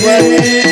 Yeah,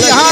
Yeah.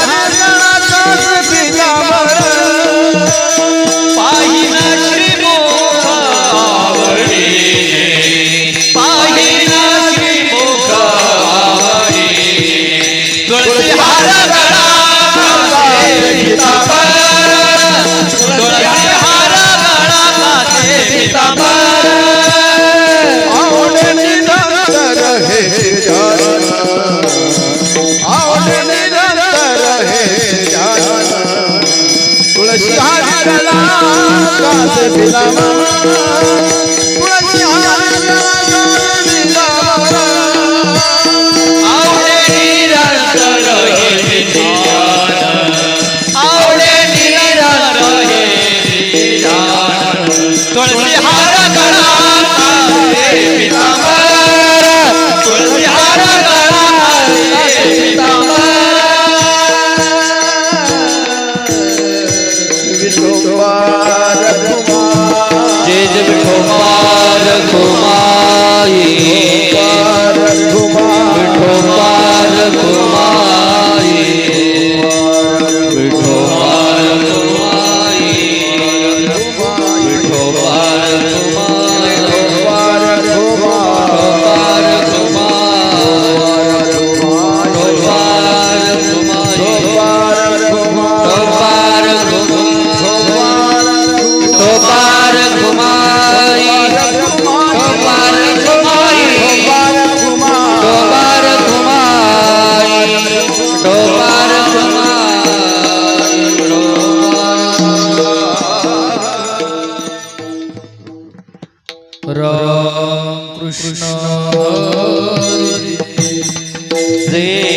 Krishna Hare. Hare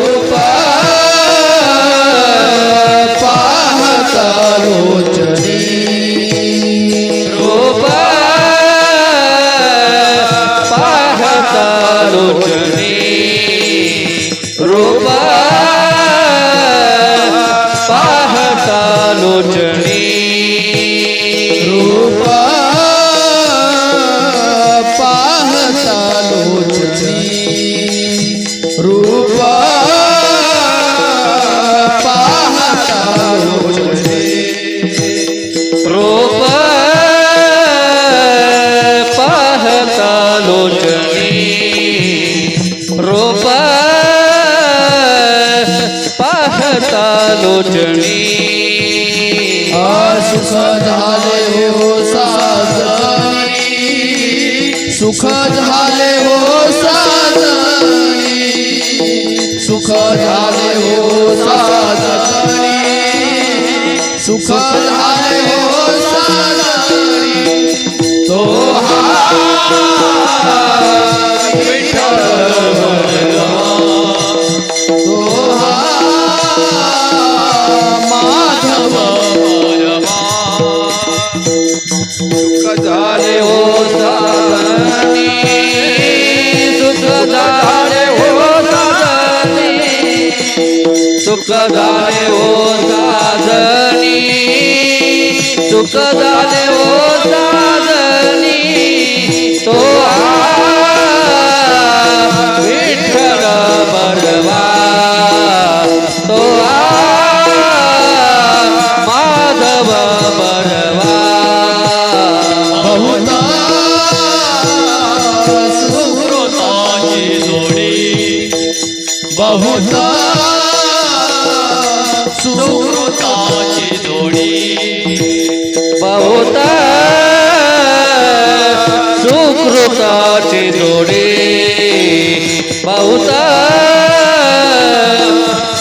सुख झाले हो साजणी सुख झाले हो साजणी सुख झाले हो साजणी तो हा विठ्ठल तो सुख झाले ओ साजनी सुख झाले ओ साजनी तो विठ्ठल बडवा तो माधव बडवा बहुता सुहृताची जोडी बहुता শুভ্রতা চিরোরে বাহুতা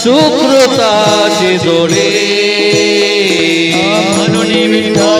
শুভ্রতা চিরোরে মিঠা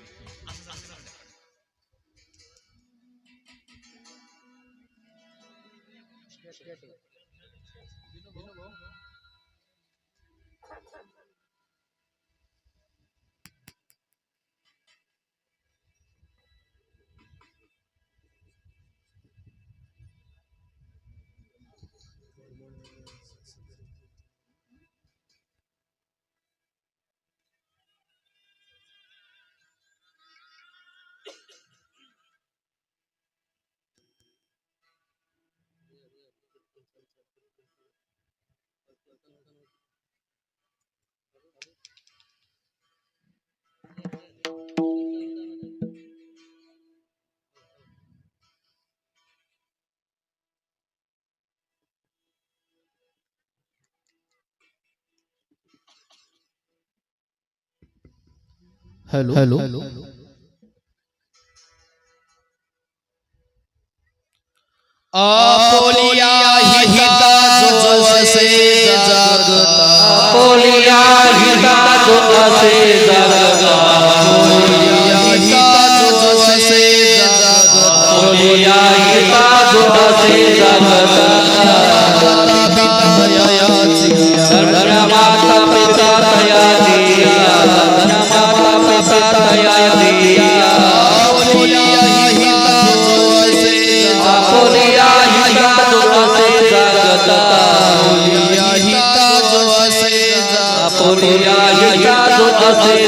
是的。Hello. Hello. Hello. Hello. Oh, Lagoa Seda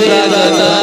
لا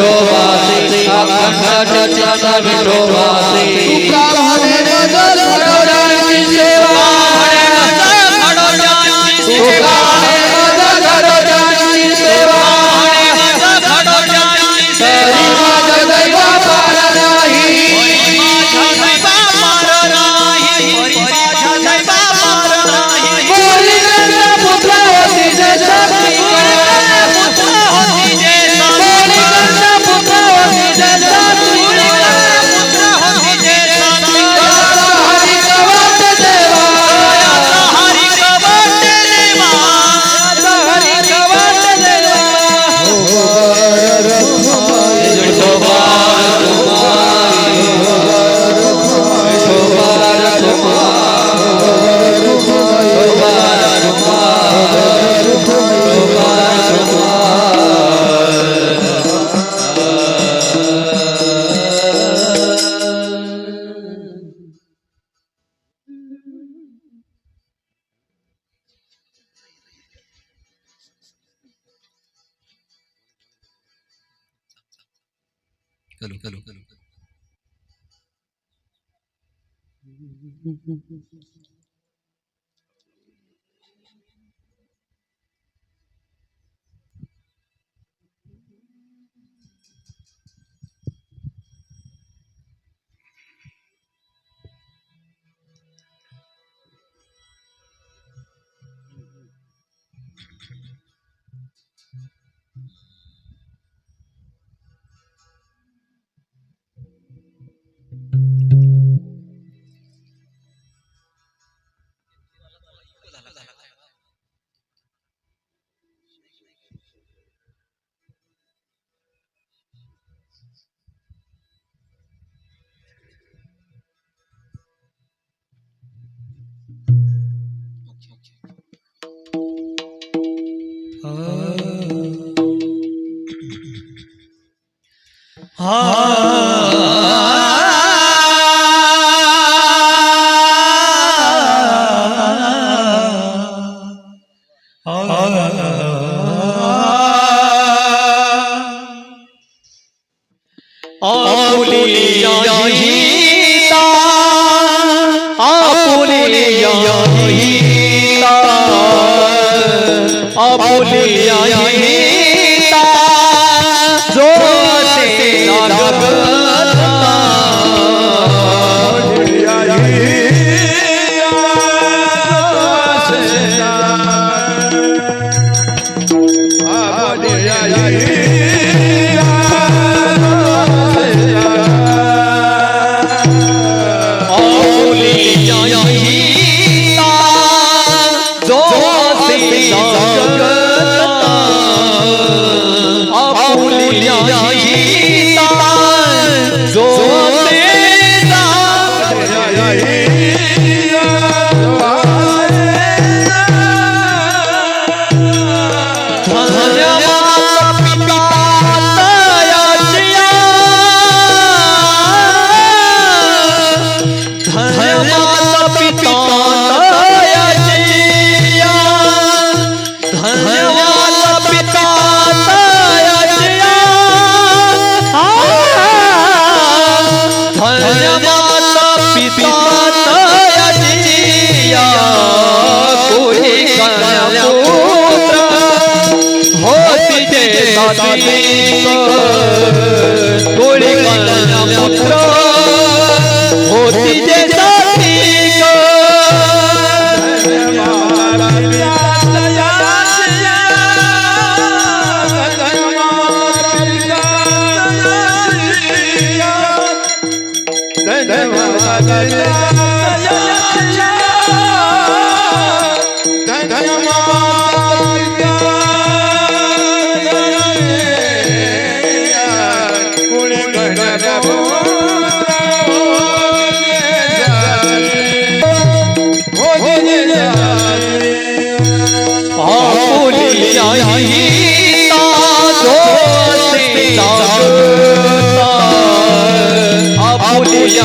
विठो वासे अखंड चतन विठो वासे ah ah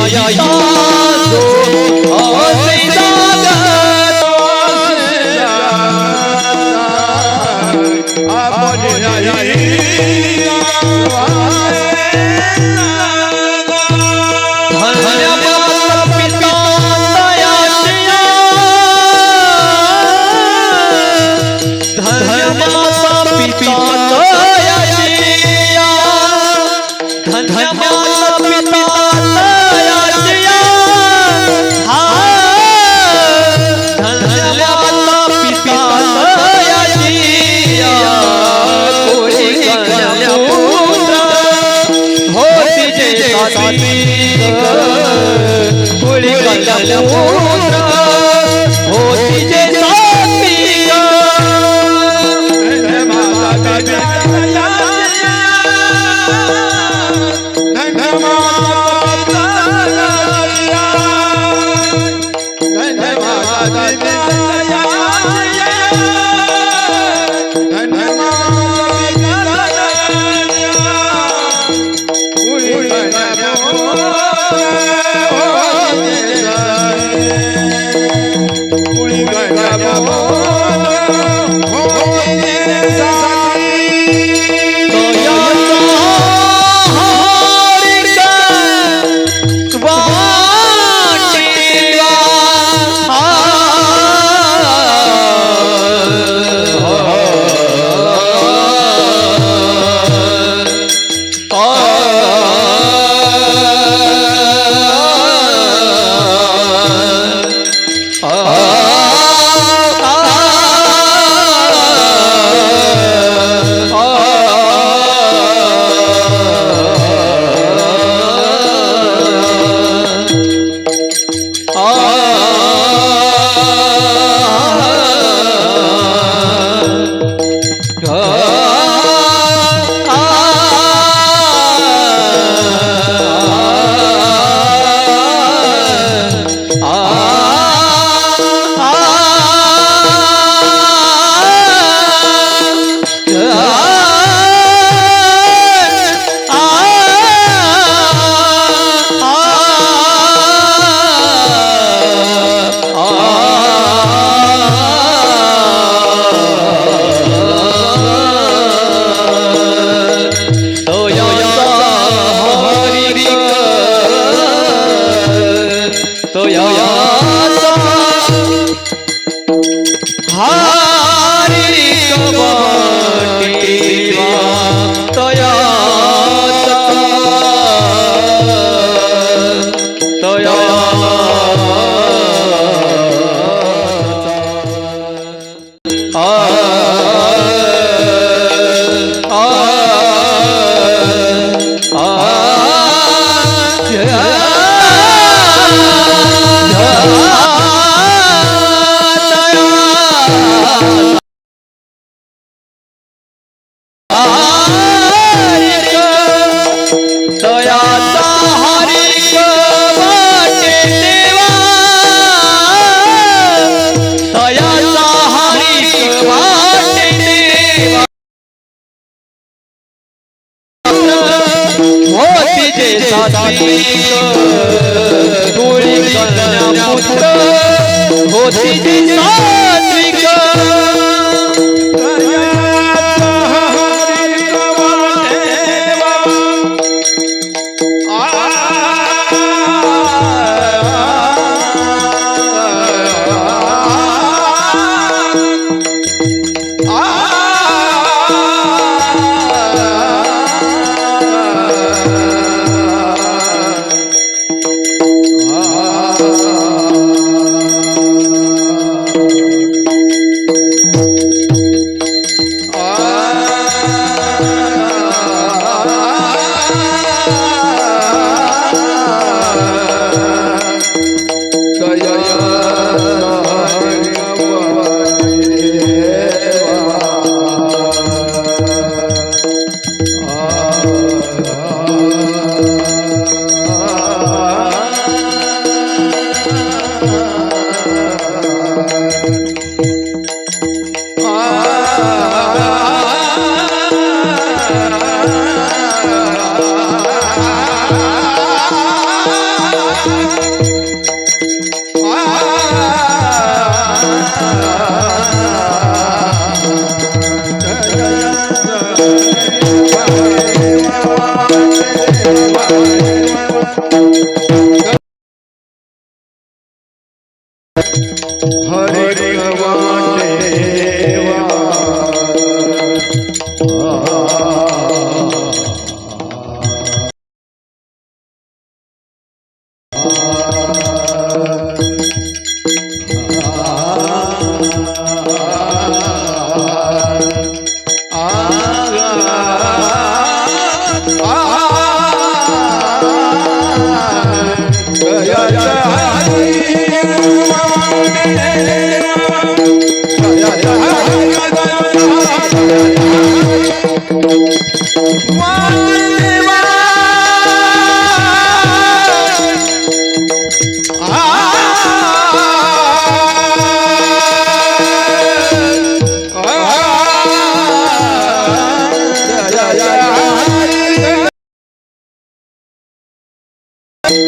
哎呀呀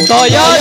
Saya.